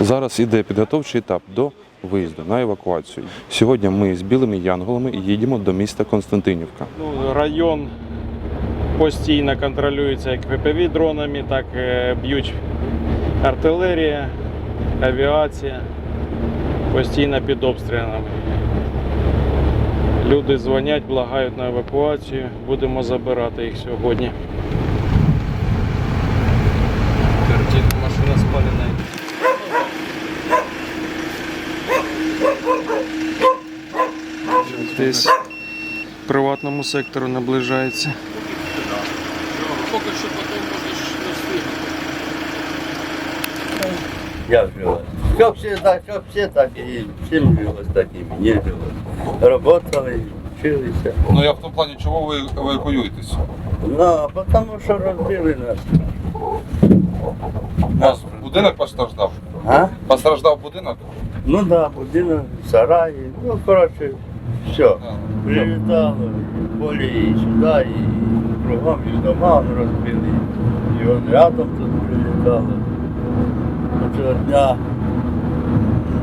Зараз іде підготовчий етап до виїзду на евакуацію. Сьогодні ми з білими янголами їдемо до міста Константинівка. Ну, район постійно контролюється як ППВ дронами, так б'ють артилерія, авіація. Постійно під обстрілами. Люди дзвонять, благають на евакуацію. Будемо забирати їх сьогодні. Десь приватному сектору наближається. Поки що потім можеш не встигнути. Я жилась. Все все так, все все так и всем жилось, так и мне жилось. Работали, учились. Ну я в тому плані, чого ви евакуюєтесь? Ну, потому что разбили нас. У вас будинок постраждав? А? Постраждав будинок? Ну да, будинок, сараи, ну, короче, все. Прилетало поле и сюда, и кругом, и дома он разбили. И он рядом тут прилетало. Этого дня,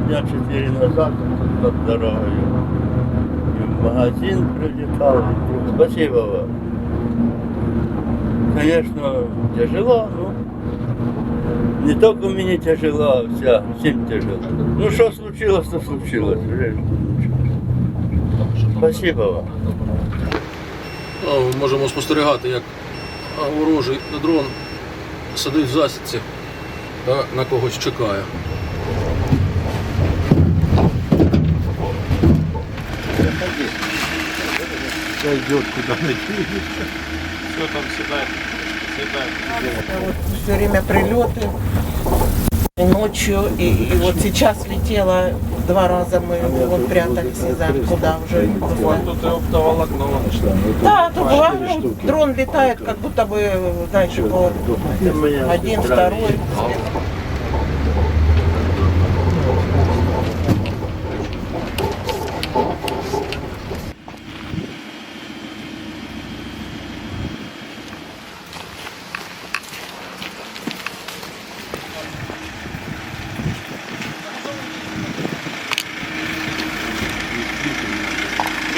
дня четыре назад тут над дорогой. И в магазин прилетал. Спасибо вам. Конечно, тяжело, но не только мне тяжело, а вся, всем тяжело. Ну что случилось, то случилось. Спасибо вам. Ну, Можемо спостерігати, як ворожий дрон сидить в засідці та на когось чекає. Все там сідає, сідає. Все время прилеты и ночью, и, и вот сейчас летело два раза мы вот прятались, не знаю куда уже. Вот тут і оптоволокно. Да, тут была, ну, дрон летает, как будто бы, знаешь, вот один, второй.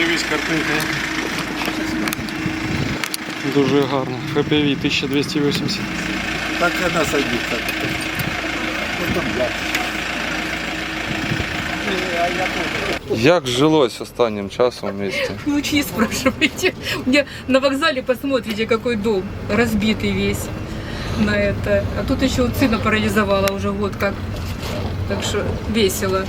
Дивись картинка. Дуже гарно. ФПВ 1280. Так она садится. Як жилось останнім часом в місті? Лучи не спрашивайте. Мне на вокзале посмотрите, какой дом разбитый весь на это. А тут еще вот сына парализовала уже год как. Так что весело.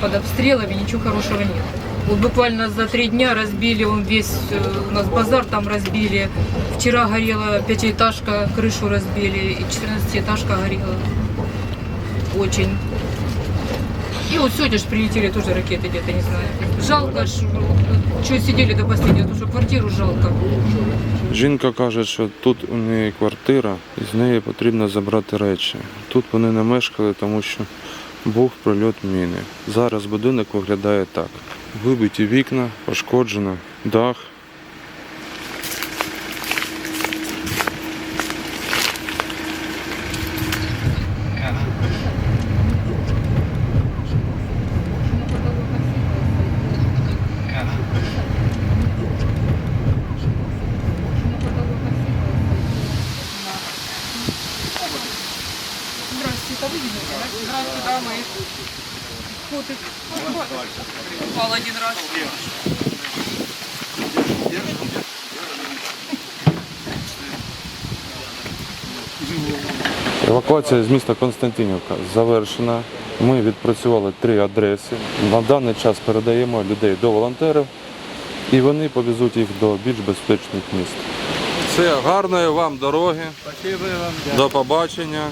Под обстрелами ничего хорошего нет. Вот буквально за три дня разбили он весь, э, у нас базар там разбили. Вчера горела пятиэтажка, крышу разбили, и 14-этажка горела. Очень. И вот сегодня же прилетели тоже ракеты где-то, не знаю. Жалко, что сидели до последнего, потому что квартиру жалко. Жінка каже, що тут у неї квартира, і з неї потрібно забрати речі. Тут вони не мешкали, тому що був прильот міни. Зараз будинок виглядає так: вибиті вікна, пошкоджено, дах. Здравствуйте, да? Здравствуйте, да, мои. Один раз. Евакуація з міста Константинівка завершена. Ми відпрацювали три адреси. На даний час передаємо людей до волонтерів і вони повезуть їх до більш безпечних міст. Все, гарної вам дороги. До побачення.